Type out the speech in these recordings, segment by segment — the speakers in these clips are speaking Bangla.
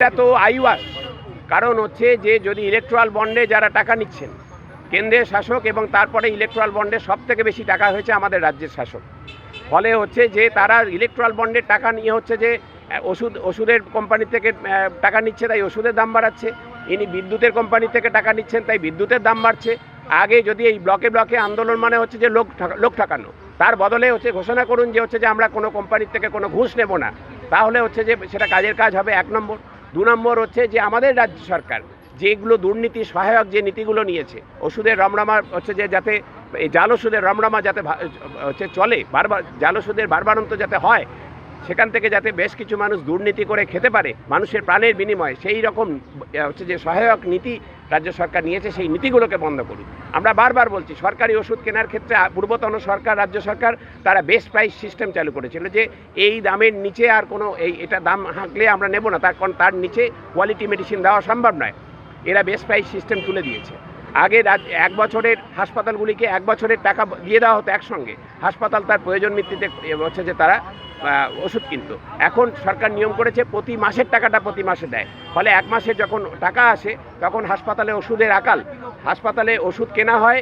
এটা তো আইওয়াস। কারণ হচ্ছে যে যদি ইলেকট্রাল বন্ডে যারা টাকা নিচ্ছেন, কেন্দ্রের শাসক এবং তারপরে ইলেকট্রাল বন্ডে সব থেকে বেশি টাকা হয়েছে আমাদের রাজ্যের শাসক। ফলে হচ্ছে যে তারা ইলেকট্রাল বন্ডের টাকা নিয়ে হচ্ছে যে ওষুধ, ওষুধের কোম্পানি থেকে টাকা নিচ্ছে, তাই ওষুধের দাম বাড়াচ্ছে। ইনি বিদ্যুতের কোম্পানি থেকে টাকা নিচ্ছেন, তাই বিদ্যুতের দাম বাড়ছে। আগে যদি এই ব্লকে ব্লকে আন্দোলন মানে হচ্ছে যে লোক লোক ঠকানো, তার বদলে হচ্ছে ঘোষণা করুন যে হচ্ছে যে আমরা কোনো কোম্পানির থেকে কোনো ঘুষ নেব না। তাহলে হচ্ছে যে সেটা কাজের কাজ হবে এক নম্বর। দু নম্বর হচ্ছে যে আমাদের রাজ্য সরকার যেগুলো দুর্নীতি সহায়ক যে নীতিগুলো নিয়েছে, ওষুধের রমরমা হচ্ছে যে যাতে, এই জাল ওষুধের রমরমা যাতে হচ্ছে চলে, বারবার, জাল ওষুধের বারবারন্ত যাতে হয়, সেখান থেকে যাতে বেশ কিছু মানুষ দুর্নীতি করে খেতে পারে, মানুষের প্রাণের বিনিময়ে, সেই রকম হচ্ছে যে সহায়ক নীতি রাজ্য সরকার নিয়েছে, সেই নীতিগুলোকে বন্ধ করুন আমরা বারবার বলছি, সরকারি ওষুধ কেনার ক্ষেত্রে পূর্বতন সরকার, রাজ্য সরকার, তারা বেস্ট প্রাইস সিস্টেম চালু করেছিল যে, এই দামের নিচে আর কোনো এই, এটা দাম হাঁকলে আমরা নেব না, তার কারণ তার নিচে কোয়ালিটি মেডিসিন দেওয়া সম্ভব নয়। এরা বেস্ট প্রাইস সিস্টেম তুলে দিয়েছে। আগে এক বছরের হাসপাতালগুলিকে এক বছরের টাকা দিয়ে দেওয়া হতো একসঙ্গে। হাসপাতাল তার প্রয়োজন ভিত্তিতে হচ্ছে যে তারা ওষুধ কিনতো। এখন সরকার নিয়ম করেছে প্রতি মাসের টাকাটা প্রতি মাসে দেয়। ফলে এক মাসে যখন টাকা আসে, তখন হাসপাতালে ওষুধের আকাল। হাসপাতালে ওষুধ কেনা হয়,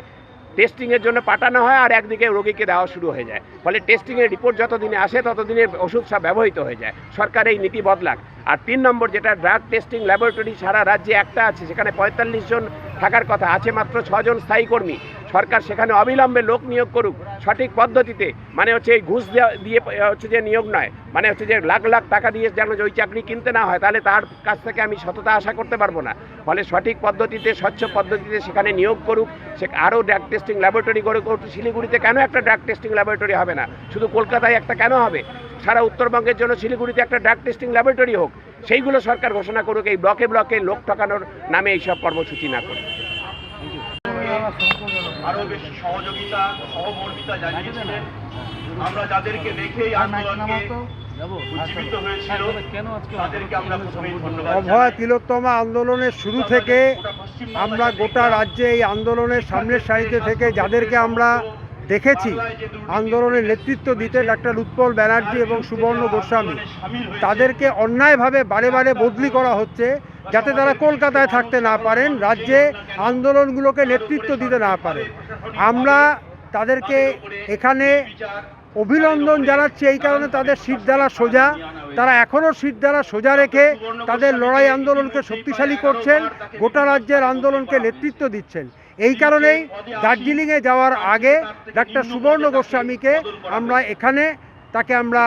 টেস্টিংয়ের জন্য পাঠানো হয় আর একদিকে রোগীকে দেওয়া শুরু হয়ে যায়। ফলে টেস্টিংয়ের রিপোর্ট যতদিনে আসে ততদিনে ওষুধ সব ব্যবহৃত হয়ে যায়। সরকার এই নীতি বদলাক। আর তিন নম্বর যেটা ড্রাগ টেস্টিং ল্যাবরেটরি সারা রাজ্যে একটা আছে, সেখানে পঁয়তাল্লিশ জন থাকার কথা, আছে মাত্র ছজন স্থায়ী কর্মী। সরকার সেখানে অবিলম্বে লোক নিয়োগ করুক সঠিক পদ্ধতিতে মানে হচ্ছে এই ঘুষ দিয়ে হচ্ছে যে নিয়োগ নয় মানে হচ্ছে যে লাখ লাখ টাকা দিয়ে যেন ওই চাকরি কিনতে না হয়, তাহলে তার কাছ থেকে আমি সততা আশা করতে পারব না। ফলে সঠিক পদ্ধতিতে, স্বচ্ছ পদ্ধতিতে সেখানে নিয়োগ করুক, সে আরও ড্রাগ টেস্টিং ল্যাবরেটরি করে করুক শিলিগুড়িতে কেন একটা ড্রাগ টেস্টিং ল্যাবরেটরি হবে না? শুধু কলকাতায় একটা কেন হবে? সারা উত্তরবঙ্গের জন্য শিলিগুড়িতে একটা ড্রাগ টেস্টিং ল্যাবরেটরি হোক সেইগুলো সরকার ঘোষণা করুক এই ব্লকে ব্লকে লোক ঠকানোর নামে এইসব কর্মসূচি না করুক। আরও বেশি সহযোগিতা সহমর্মিতা জানিয়েছিলেন। আমরা যাদেরকে দেখে আন্দোলনকে উজ্জীবিত হয়েছিল তাদেরকে আমরা প্রথমেই ধন্যবাদ অভয় তিলোত্তমা আন্দোলনের শুরু থেকে আমরা গোটা রাজ্যে এই আন্দোলনের সামনের সারিতে থেকে যাদেরকে আমরা দেখেছি আন্দোলনের নেতৃত্ব দিতে ডাক্তার উৎপল ব্যানার্জি এবং সুবর্ণ গোস্বামী। তাদেরকে অন্যায়ভাবে বারে বারে বদলি করা হচ্ছে যাতে তারা কলকাতায় থাকতে না পারেন, রাজ্যে আন্দোলনগুলোকে নেতৃত্ব দিতে না পারে আমরা তাদেরকে এখানে অভিনন্দন জানাচ্ছি, এই কারণে তাদের শিরদালা সোজা। তারা এখনও শিরদালা সোজা রেখে তাদের লড়াই আন্দোলনকে শক্তিশালী করছেন, গোটা রাজ্যের আন্দোলনকে নেতৃত্ব দিচ্ছেন। এই কারণেই দার্জিলিংয়ে যাওয়ার আগে ডাক্তার সুবর্ণ গোস্বামীকে আমরা এখানে তাকে আমরা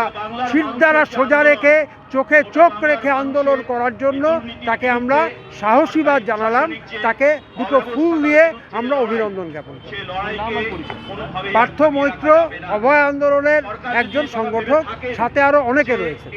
শিরদারা সোজা রেখে চোখে চোখ রেখে আন্দোলন করার জন্য তাকে আমরা সাহসীবাদ জানালাম। তাকে দুটো ফুল দিয়ে আমরা অভিনন্দন জ্ঞাপন করি পার্থ মৈত্র অভয় আন্দোলনের একজন সংগঠক, সাথে আরও অনেকে রয়েছে।